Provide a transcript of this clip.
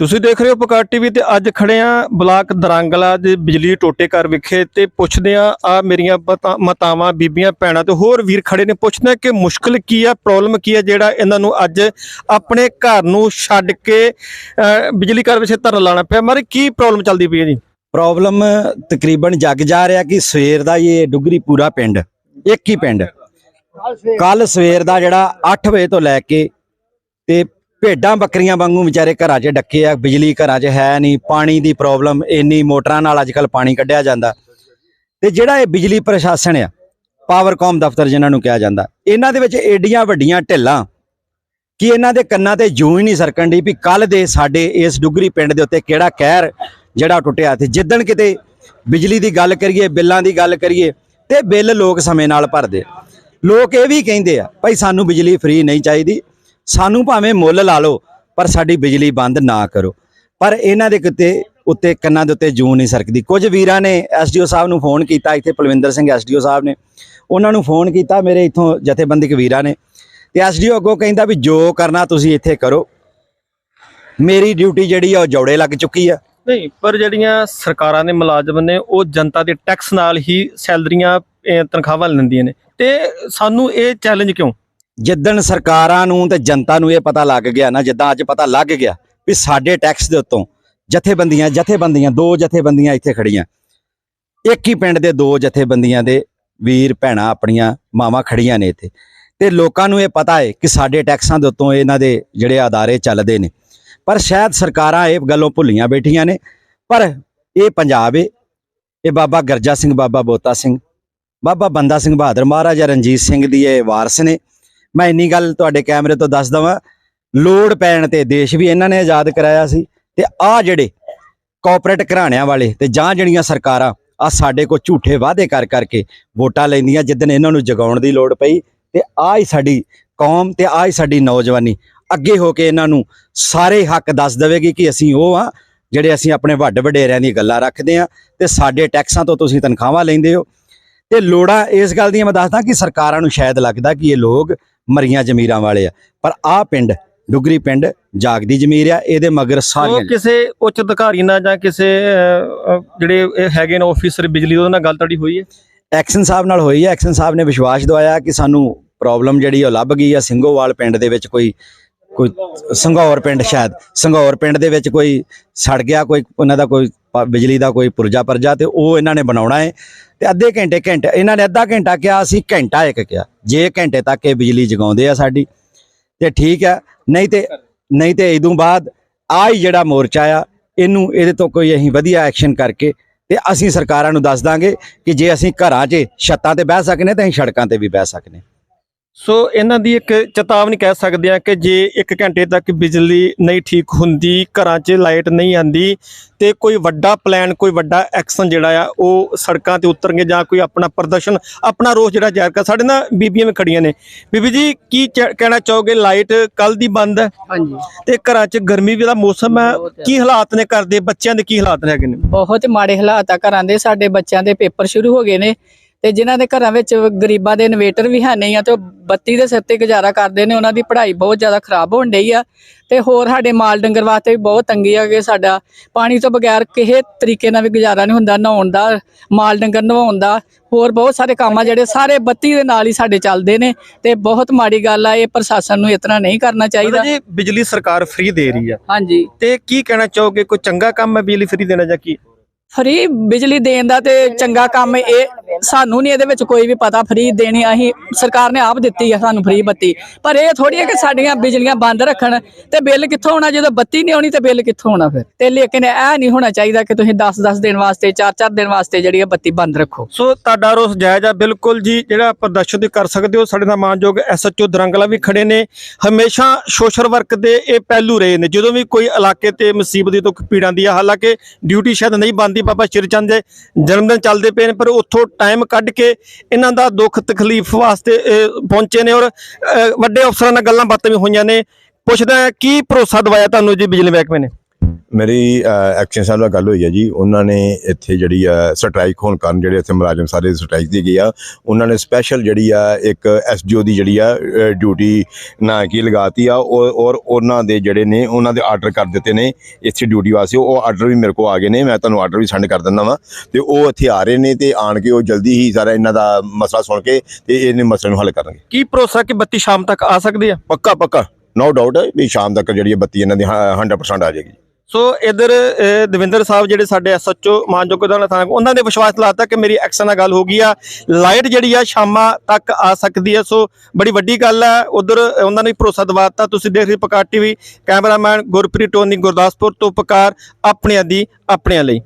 ਤੁਸੀਂ ਦੇਖ ਰਹੇ ਹੋ ਪਕਾਰ ਟੀਵੀ ਤੇ ਅੱਜ ਖੜੇ ਆ ਬਲਾਕ ਦਰਾਂਗਲਾ ਦੇ ਬਿਜਲੀ ਟੋਟੇ ਘਰ ਵਿਖੇ ਤੇ ਪੁੱਛਦੇ ਆ ਆ ਮੇਰੀਆਂ ਬਤਾ- ਮਾਤਾਵਾਂ, ਬੀਬੀਆਂ, ਭੈਣਾਂ ਤੇ ਹੋਰ ਵੀਰ ਖੜੇ ਨੇ। ਪੁੱਛਦੇ ਆ ਕਿ ਮੁਸ਼ਕਲ ਕੀ ਆ ਪ੍ਰੋਬਲਮ ਕੀ ਆ ਜਿਹੜਾ ਇਹਨਾਂ ਨੂੰ ਅੱਜ ਆਪਣੇ ਘਰ ਨੂੰ ਛੱਡ ਕੇ ਬਿਜਲੀ ਘਰ ਵਿੱਚ ਧਰਨ ਲਾਣਾ ਪਿਆ। ਮਾਰੇ, ਕੀ ਪ੍ਰੋਬਲਮ ਚੱਲਦੀ ਪਈ ਹੈ ਜੀ? ਪ੍ਰੋਬਲਮ ਤਕਰੀਬਨ ਜਗ ਜਾ ਰਿਹਾ ਕਿ ਸਵੇਰ ਦਾ ਇਹ ਡੁਗਰੀ ਪੂਰਾ ਪਿੰਡ, ਇੱਕ ਹੀ ਪਿੰਡ। ਕੱਲ ਸਵੇਰ ਦਾ ਜਿਹੜਾ 8 ਵਜੇ ਤੋਂ ਲੈ ਕੇ ਤੇ ਭੇਡਾਂ ਬੱਕਰੀਆਂ ਵਾਂਗੂ ਵਿਚਾਰੇ ਘਰਾਂ 'ਚ ਡੱਕੇ ਆ, ਬਿਜਲੀ ਘਰਾਂ 'ਚ ਹੈ ਨਹੀਂ, ਪਾਣੀ ਦੀ ਪ੍ਰੋਬਲਮ ਇੰਨੀ, ਮੋਟਰਾਂ ਨਾਲ ਅੱਜਕੱਲ ਪਾਣੀ ਕੱਢਿਆ ਜਾਂਦਾ। ਤੇ ਜਿਹੜਾ ਇਹ ਬਿਜਲੀ ਪ੍ਰਸ਼ਾਸਨ ਆ ਪਾਵਰਕਾਮ ਦਫ਼ਤਰ ਜਿਨ੍ਹਾਂ ਨੂੰ ਕਿਹਾ ਜਾਂਦਾ, ਇਹਨਾਂ ਦੇ ਵਿੱਚ ਏਡੀਆਂ ਵੱਡੀਆਂ ਢਿੱਲਾਂ ਕਿ ਇਹਨਾਂ ਦੇ ਕੰਨਾਂ ਤੇ ਜੂੰ ਹੀ ਨਹੀਂ ਸਰਕਣ ਦੀ ਵੀ ਕੱਲ ਦੇ ਸਾਡੇ ਇਸ ਡੁਗਰੀ ਪਿੰਡ ਦੇ ਉੱਤੇ ਕਿਹੜਾ ਕਹਿਰ ਜਿਹੜਾ ਟੁੱਟਿਆ ਤੇ ਜਿੱਦਣ ਕਿਤੇ ਬਿਜਲੀ ਦੀ ਗੱਲ ਕਰੀਏ, ਬਿੱਲਾਂ ਦੀ ਗੱਲ ਕਰੀਏ, ਤੇ ਬਿੱਲ ਲੋਕ ਸਮੇਂ ਨਾਲ ਭਰਦੇ ਲੋਕ ਇਹ ਵੀ ਕਹਿੰਦੇ ਆ, ਭਾਈ ਸਾਨੂੰ ਬਿਜਲੀ ਫ੍ਰੀ ਨਹੀਂ ਚਾਹੀਦੀ ਸਾਨੂੰ ਭਾਵੇਂ ਮੁੱਲ ਲਾ ਲਓ ਪਰ ਸਾਡੀ ਬਿਜਲੀ ਬੰਦ ਨਾ ਕਰੋ। ਪਰ ਇਹਨਾਂ ਦੇ ਕਿਤੇ ਉੱਤੇ ਕੰਨਾਂ ਦੇ ਉੱਤੇ ਜੂੰ ਨਹੀਂ ਸਰਕਦੀ। ਕੁਝ ਵੀਰਾਂ ਨੇ ਐਸਡੀਓ ਸਾਹਿਬ ਨੂੰ ਫੋਨ ਕੀਤਾ ਇੱਥੇ ਪਲਵਿੰਦਰ ਸਿੰਘ ਐਸਡੀਓ ਸਾਹਿਬ ਨੇ। ਉਹਨਾਂ ਨੂੰ ਫੋਨ ਕੀਤਾ ਮੇਰੇ ਇੱਥੋਂ ਜਥੇਬੰਦਕ ਵੀਰਾਂ ਨੇ। ਤੇ ਐਸਡੀਓ ਅੱਗੋਂ ਕਹਿੰਦਾ ਵੀ ਜੋ ਕਰਨਾ ਤੁਸੀਂ ਇੱਥੇ ਕਰੋ। ਮੇਰੀ ਡਿਊਟੀ ਜਿਹੜੀ ਆ ਉਹ ਜੋੜੇ ਲੱਗ ਚੁੱਕੀ ਆ। ਨਹੀਂ ਪਰ ਜਿਹੜੀਆਂ ਸਰਕਾਰਾਂ ਦੇ ਮੁਲਾਜ਼ਮ ਨੇ ਉਹ ਜਨਤਾ ਦੇ ਟੈਕਸ ਨਾਲ ਹੀ ਸੈਲਰੀਆਂ ਅਹ, ਤਨਖਾਹਾਂ ਲੈਂਦੀਆਂ ਨੇ। ਤੇ ਸਾਨੂੰ ਇਹ ਚੈਲੰਜ ਕਿਉਂ? ਜਿੱਦਣ ਸਰਕਾਰਾਂ ਨੂੰ ਤੇ ਜਨਤਾ ਨੂੰ ਇਹ ਪਤਾ ਲੱਗ ਗਿਆ ਨਾ, ਜਿੱਦਾਂ ਅੱਜ ਪਤਾ ਲੱਗ ਗਿਆ ਵੀ ਸਾਡੇ ਟੈਕਸ ਦੇ ਉੱਤੋਂ ਜਥੇਬੰਦੀਆਂ ਜਥੇਬੰਦੀਆਂ, ਦੋ ਜਥੇਬੰਦੀਆਂ ਇੱਥੇ ਖੜੀਆਂ ਇੱਕ ਹੀ ਪਿੰਡ ਦੇ ਦੋ ਜਥੇਬੰਦੀਆਂ ਦੇ ਵੀਰ ਭੈਣਾਂ ਆਪਣੀਆਂ ਮਾਵਾਂ ਖੜੀਆਂ ਨੇ ਇੱਥੇ। ਤੇ ਲੋਕਾਂ ਨੂੰ ਇਹ ਪਤਾ ਹੈ ਕਿ ਸਾਡੇ ਟੈਕਸਾਂ ਦੇ ਉੱਤੋਂ ਇਹਨਾਂ ਦੇ ਜਿਹੜੇ ਅਦਾਰੇ ਚੱਲਦੇ ਨੇ। ਪਰ ਸ਼ਾਇਦ ਸਰਕਾਰਾਂ ਇਹ ਗੱਲੋਂ ਭੁੱਲੀਆਂ ਬੈਠੀਆਂ ਨੇ। ਪਰ ਇਹ ਪੰਜਾਬ ਏ। ਇਹ ਬਾਬਾ ਗਰਜਾ ਸਿੰਘ, ਬਾਬਾ ਬੋਤਾ ਸਿੰਘ, ਬਾਬਾ ਬੰਦਾ ਸਿੰਘ ਬਹਾਦਰ ਮਹਾਰਾਜਾ ਰਣਜੀਤ ਸਿੰਘ ਦੀ ਇਹ ਵਾਰਸ ਨੇ। ਮੈਂ ਇੰਨੀ ਗੱਲ ਤੁਹਾਡੇ ਕੈਮਰੇ ਤੋਂ ਦੱਸ ਦਵਾਂ। ਲੋੜ ਪੈਣ ਤੇ ਦੇਸ਼ ਵੀ ਇਹਨਾਂ ਨੇ ਆਜ਼ਾਦ ਕਰਾਇਆ ਸੀ ਤੇ ਆ ਜਿਹੜੇ ਕਾਰਪੋਰੇਟ ਘਰਾਣਿਆਂ ਵਾਲੇ ਤੇ ਜਾਂ ਜਿਹੜੀਆਂ ਸਰਕਾਰਾਂ ਆ ਸਾਡੇ ਕੋ ਝੂਠੇ ਵਾਅਦੇ ਕਰ ਕਰਕੇ ਵੋਟਾਂ ਲੈਂਦੀਆਂ ਜਿੱਦਨ ਇਹਨਾਂ ਨੂੰ ਜਗਾਉਣ ਦੀ ਲੋੜ ਪਈ ਤੇ ਆ ਹੀ ਸਾਡੀ ਕੌਮ ਤੇ ਆ ਹੀ ਸਾਡੀ ਨੌਜਵਾਨੀ ਅੱਗੇ ਹੋ ਕੇ ਇਹਨਾਂ ਨੂੰ ਸਾਰੇ ਹੱਕ ਦੱਸ ਦੇਵੇਗੀ ਕਿ ਅਸੀਂ ਉਹ ਆ ਜਿਹੜੇ ਅਸੀਂ ਆਪਣੇ ਵੱਡ ਵਡੇਰਿਆਂ ਦੀ ਗੱਲਾਂ ਰੱਖਦੇ ਆ ਤੇ ਸਾਡੇ ਟੈਕਸਾਂ ਤੋਂ ਤੁਸੀਂ ਤਨਖਾਹਾਂ ਲੈਂਦੇ ਹੋ। ਤੇ ਲੋੜਾਂ ਇਸ ਗੱਲ ਦੀਆਂ ਮੈਂ ਦੱਸਦਾ ਕਿ ਸਰਕਾਰਾਂ ਨੂੰ ਸ਼ਾਇਦ ਲੱਗਦਾ ਕਿ ਇਹ ਲੋਕ ਮਰੀਆਂ ਜ਼ਮੀਰਾਂ ਵਾਲੇ ਆ। ਪਰ ਆਹ ਪਿੰਡ ਡੁਗਰੀ ਪਿੰਡ ਜਾਗਦੀ ਜ਼ਮੀਰ ਆ ਇਹਦੇ ਮਗਰ ਸਾਰੀਆਂ ਉਹ ਕਿਸੇ ਉੱਚ ਅਧਿਕਾਰੀ ਨਾਲ ਜਾਂ ਕਿਸੇ ਅਹ, ਜਿਹੜੇ ਇਹ ਹੈਗੇ ਨੇ ਆਫੀਸਰ ਬਿਜਲੀ ਉਹਦੇ ਨਾਲ ਗੱਲ ਤੁਹਾਡੀ ਹੋਈ ਹੈ? ਐਕਸ਼ਨ ਸਾਹਿਬ ਨਾਲ ਹੋਈ ਹੈ। ਐਕਸ਼ਨ ਸਾਹਿਬ ਨੇ ਵਿਸ਼ਵਾਸ ਦਵਾਇਆ ਕਿ ਸਾਨੂੰ ਪ੍ਰੋਬਲਮ ਜਿਹੜੀ ਉਹ ਲੱਭ ਗਈ ਆ। ਸਿੰਘੋਵਾਲ ਪਿੰਡ ਦੇ ਵਿੱਚ ਕੋਈ ਕੋਈ ਸੰਘੌਰ ਪਿੰਡ ਸ਼ਾਇਦ। ਸੰਘੌਰ ਪਿੰਡ ਦੇ ਵਿੱਚ ਕੋਈ ਸੜ ਗਿਆ ਕੋਈ ਉਹਨਾਂ ਦਾ ਕੋਈ ਪ- ਬਿਜਲੀ ਦਾ ਕੋਈ ਪੁਰਜਾ ਪਰਜਾ ਤੇ ਉਹ ਇਹਨਾਂ ਨੇ ਬਣਾਉਣਾ ਹੈ। ਤੇ ਅੱਧੇ ਘੰਟੇ ਘੰਟੇ ਇਹਨਾਂ ਨੇ ਅੱਧਾ ਘੰਟਾ ਕਿਹਾ ਅਸੀਂ ਘੰਟਾ ਇੱਕ ਕਿਹਾ। ਜੇ ਘੰਟੇ ਤੱਕ ਇਹ ਬਿਜਲੀ ਜਗਾਉਂਦੇ ਆ ਸਾਡੀ, ਤੇ ਠੀਕ ਹੈ ਨਹੀਂ ਤੇ ਨਹੀਂ ਤੇ ਇਦੋਂ ਬਾਅਦ ਆ ਹੀ ਜਿਹੜਾ ਮੋਰਚਾ ਆ, ਇਹਨੂੰ ਇਹਦੇ ਤੋਂ ਕੋਈ ਅਸੀਂ ਵਧੀਆ ਐਕਸ਼ਨ ਕਰਕੇ ਤੇ ਅਸੀਂ ਸਰਕਾਰਾਂ ਨੂੰ ਦੱਸ ਦਾਂਗੇ ਕਿ ਜੇ ਅਸੀਂ ਘਰਾਂ 'ਚ ਛੱਤਾਂ ਤੇ ਬਹਿ ਸਕਨੇ ਤਾਂ ਅਸੀਂ ਸੜਕਾਂ ਤੇ ਵੀ ਬਹਿ ਸਕਨੇ। ਸੋ ਇਹਨਾਂ ਦੀ ਇੱਕ ਚੇਤਾਵਨੀ ਕਹਿ ਸਕਦੇ ਆ ਕਿ ਜੇ 1 ਘੰਟੇ ਤੱਕ ਬਿਜਲੀ ਨਹੀਂ ਠੀਕ ਹੁੰਦੀ ਘਰਾਂ 'ਚ ਲਾਈਟ ਨਹੀਂ ਆਂਦੀ ਤੇ ਕੋਈ ਵੱਡਾ ਪਲਾਨ ਕੋਈ ਵੱਡਾ ਐਕਸ਼ਨ ਜਿਹੜਾ ਆ ਉਹ ਸੜਕਾਂ ਤੇ ਉਤਰਨਗੇ ਜਾਂ ਕੋਈ ਆਪਣਾ ਪ੍ਰਦਰਸ਼ਨ ਆਪਣਾ ਰੋਸ ਜਿਹੜਾ ਜ਼ਾਹਿਰ ਕਰ ਸਾਡੇ ਨਾਲ ਬੀਬੀਆਂ ਵੀ ਖੜੀਆਂ ਨੇ। ਬੀਬੀ ਜੀ ਕੀ ਕਹਿਣਾ ਚਾਹੋਗੇ? ਲਾਈਟ ਕੱਲ ਦੀ ਬੰਦ ਹੈ ਹਾਂਜੀ। ਤੇ ਘਰਾਂ 'ਚ ਗਰਮੀ ਵੀ ਦਾ ਮੌਸਮ ਹੈ ਕੀ ਹਾਲਾਤ ਨੇ ਘਰ ਦੇ? ਬੱਚਿਆਂ ਦੇ ਕੀ ਹਾਲਾਤ ਹੈਗੇ ਨੇ? ਬਹੁਤ ਮਾੜੇ ਹਾਲਾਤ ਆ ਘਰਾਂ ਦੇ। ਸਾਡੇ ਬੱਚਿਆਂ ਦੇ ਪੇਪਰ ਸ਼ੁਰੂ ਹੋ ਗਏ ਨੇ ਤੇ ਜਿਨ੍ਹਾਂ ਦੇ ਘਰਾਂ ਵਿੱਚ ਗਰੀਬਾਂ ਦੇ ਇਨਵੇਟਰ ਵੀ ਹੈ ਨਹੀਂ ਆ ਤੇ ਬੱਤੀ ਦੇ ਸਿਰ ਤੇ ਗੁਜ਼ਾਰਾ ਕਰਦੇ ਨੇ ਉਹਨਾਂ ਦੀ ਪੜ੍ਹਾਈ ਬਹੁਤ ਜ਼ਿਆਦਾ ਖਰਾਬ ਹੋਣ ਡਈ ਆ। ਤੇ ਹੋਰ ਸਾਡੇ ਮਾਲ ਡੰਗਰ ਵਾਸਤੇ ਵੀ ਬਹੁਤ ਤੰਗੀ ਆ ਕਿ ਸਾਡਾ ਪਾਣੀ ਤੋਂ ਬਗੈਰ ਕਿਸੇ ਤਰੀਕੇ ਨਾਲ ਵੀ ਗੁਜ਼ਾਰਾ ਨਹੀਂ ਹੁੰਦਾ ਨਹਾਉਣ ਦਾ ਮਾਲ ਡੰਗਰ ਨਵਾਉਣ ਦਾ ਹੋਰ ਬਹੁਤ ਸਾਰੇ ਕੰਮ ਆ ਜਿਹੜੇ ਸਾਰੇ ਬੱਤੀ ਦੇ ਨਾਲ ਹੀ ਸਾਡੇ ਚੱਲਦੇ ਨੇ ਤੇ ਬਹੁਤ ਮਾੜੀ ਗੱਲ ਆ ਇਹ ਪ੍ਰਸ਼ਾਸਨ ਨੂੰ ਇਤਨਾ ਨਹੀਂ ਕਰਨਾ ਚਾਹੀਦਾ। ਜੀ ਬਿਜਲੀ ਸਰਕਾਰ ਫ੍ਰੀ ਦੇ ਰਹੀ ਆ। ਹਾਂਜੀ। ਤੇ ਕੀ ਕਹਿਣਾ ਚਾਹੋਗੇ ਕੋਈ ਚੰਗਾ ਕੰਮ ਹੈ ਬਿਜਲੀ ਫ੍ਰੀ ਦੇਣਾ ਜਾਂ ਕੀ? ਫ੍ਰੀ ਬਿਜਲੀ ਦੇਣ ਦਾ ਤੇ ਚੰਗਾ ਕੰਮ ਇਹ ਸਾਨੂੰ ਨਹੀਂ ਇਹਦੇ ਵਿੱਚ ਕੋਈ ਵੀ ਪਤਾ ਫ੍ਰੀ ਦੇਣੀ ਅਸੀਂ ਸਰਕਾਰ ਨੇ ਆਪ ਦਿੱਤੀ ਆ ਸਾਨੂੰ ਫ੍ਰੀ ਬੱਤੀ। ਪਰ ਇਹ ਥੋੜੀ ਹੈ ਕਿ ਸਾਡੀਆਂ ਬਿਜਲੀਆਂ ਬੰਦ ਰੱਖਣ ਤੇ ਬਿੱਲ ਕਿੱਥੋਂ ਆਉਣਾ ਜਦੋਂ ਬੱਤੀ ਨਹੀਂ ਆਉਣੀ ਤੇ ਬਿੱਲ ਕਿੱਥੋਂ ਆਉਣਾ ਫਿਰ? ਤੇ ਲੇਕਿਨ ਇਹ ਨਹੀਂ ਹੋਣਾ ਚਾਹੀਦਾ ਕਿ ਤੁਸੀਂ 10-10 ਦਿਨ ਵਾਸਤੇ 4-4 ਦਿਨ ਵਾਸਤੇ ਜਿਹੜੀ ਹੈ ਬੱਤੀ ਬੰਦ ਰੱਖੋ। ਸੋ ਤੁਹਾਡਾ ਰੋਸ ਜਾਇਜ਼ ਆ ਬਿਲਕੁਲ ਜੀ ਜਿਹੜਾ ਪ੍ਰਦਰਸ਼ਨ ਕਰ ਸਕਦੇ ਹੋ ਸਾਡੇ ਨਾਲ ਮਾਨਯੋਗ ਐਸਐਚਓ ਦਰੰਗਲਾ ਵੀ ਖੜੇ ਨੇ। ਹਮੇਸ਼ਾ ਸੋਸ਼ਲ ਵਰਕ ਦੇ ਇਹ ਪਹਿਲੂ ਰਹੇ ਨੇ। ਜਦੋਂ ਵੀ ਕੋਈ ਇਲਾਕੇ ਤੇ ਮੁਸੀਬਤ ਦੀ ਤੋਂ ਪੀੜਾਂ ਦੀ ਆ ਹਾਲਾਂਕਿ ਡਿਊਟੀ ਸ਼ਾਇਦ ਨਹੀਂ ਬੰਦੀ ਬਾਬਾ ਸ਼ਿਰਚੰਦ ਦੇ ਜਨਮ ਦਿਨ ਚੱਲਦੇ ਪਏ ਨੇ, ਪਰ ਉੱਥੋਂ ਟਾਈਮ ਕੱਢ ਕੇ ਇਹਨਾਂ ਦਾ ਦੁੱਖ ਤਕਲੀਫ ਵਾਸਤੇ ਪਹੁੰਚੇ ਨੇ ਔਰ ਵੱਡੇ ਅਫਸਰਾਂ ਨਾਲ ਗੱਲਾਂ ਬਾਤਾਂ ਵੀ ਹੋਈਆਂ ਨੇ। ਪੁੱਛਦਾ ਕੀ ਭਰੋਸਾ ਦਵਾਇਆ ਤੁਹਾਨੂੰ ਜੀ ਬਿਜਲੀ ਮਹਿਕਮੇ ਨੇ? ਮੇਰੀ ਐਕਸ਼ਨ ਸਾਹਿਬ ਨਾਲ ਗੱਲ ਹੋਈ ਹੈ ਜੀ। ਉਹਨਾਂ ਨੇ ਇੱਥੇ ਜਿਹੜੀ ਆ ਸਟ੍ਰਾਈਕ ਹੋਣ ਕਾਰਨ ਜਿਹੜੇ ਇੱਥੇ ਮੁਲਾਜ਼ਮ ਸਾਰੇ ਸਟ੍ਰਾਈਕ ਦੀ ਗਏ ਆ। ਉਹਨਾਂ ਨੇ ਸਪੈਸ਼ਲ ਜਿਹੜੀ ਆ ਇੱਕ ਐਸਡੀਓ ਦੀ ਜਿਹੜੀ ਆ ਡਿਊਟੀ ਨਾ ਕੀ ਲਗਾਤੀ ਆ। ਔਰ ਔਰ ਉਹਨਾਂ ਦੇ ਜਿਹੜੇ ਨੇ ਉਹਨਾਂ ਦੇ ਆਰਡਰ ਕਰ ਦਿੱਤੇ ਨੇ ਇੱਥੇ ਡਿਊਟੀ ਵਾਸਤੇ। ਉਹ ਆਰਡਰ ਵੀ ਮੇਰੇ ਕੋਲ ਆ ਗਏ ਨੇ। ਮੈਂ ਤੁਹਾਨੂੰ ਆਰਡਰ ਵੀ ਸੈਂਡ ਕਰ ਦਿੰਦਾ ਵਾਂ। ਤੇ ਉਹ ਇੱਥੇ ਆ ਰਹੇ ਨੇ ਤੇ ਆਣ ਕੇ ਉਹ ਜਲਦੀ ਹੀ ਸਾਰਾ ਇਹਨਾਂ ਦਾ ਮਸਲਾ ਸੁਣ ਕੇ ਤੇ ਇਹਨੇ ਮਸਲੇ ਨੂੰ ਹੱਲ ਕਰਨਗੇ। ਕੀ ਭਰੋਸਾ ਕਿ ਬੱਤੀ ਸ਼ਾਮ ਤੱਕ ਆ ਸਕਦੀ ਆ? ਪੱਕਾ ਪੱਕਾ। ਨੋ ਡਾਊਟ ਵੀ ਸ਼ਾਮ ਤੱਕ ਜਿਹੜੀ ਬੱਤੀ ਇਹਨਾਂ ਦੀ 100% ਆ ਜਾਏਗੀ। ਸੋ ਇਧਰ ਦਵਿੰਦਰ ਸਾਹਿਬ ਜਿਹੜੇ ਸਾਡੇ ਐਸਐਚਓ ਮਾਨਯੋਗ ਦਾ ਥਾਣਾ ਉਹਨਾਂ ਨੇ ਵਿਸ਼ਵਾਸ ਦਿਲਾਤਾ ਕਿ ਮੇਰੀ ਐਕਸ਼ਨ ਨਾਲ ਗੱਲ ਹੋ ਗਈ ਆ। ਲਾਈਟ ਜਿਹੜੀ ਆ ਸ਼ਾਮਾਂ ਤੱਕ ਆ ਸਕਦੀ ਹੈ ਸੋ ਬੜੀ ਵੱਡੀ ਗੱਲ ਹੈ ਉਧਰ ਉਹਨਾਂ ਨੇ ਭਰੋਸਾ ਦਿਵਾਤਾ। ਤੁਸੀਂ ਦੇਖ ਰਹੇ Pukar TV, cameraman Gurpreet Tony Gurdaspur ਤੋਂ ਪਕਾਰ ਆਪਣਿਆਂ ਦੀ, ਆਪਣਿਆਂ ਲਈ।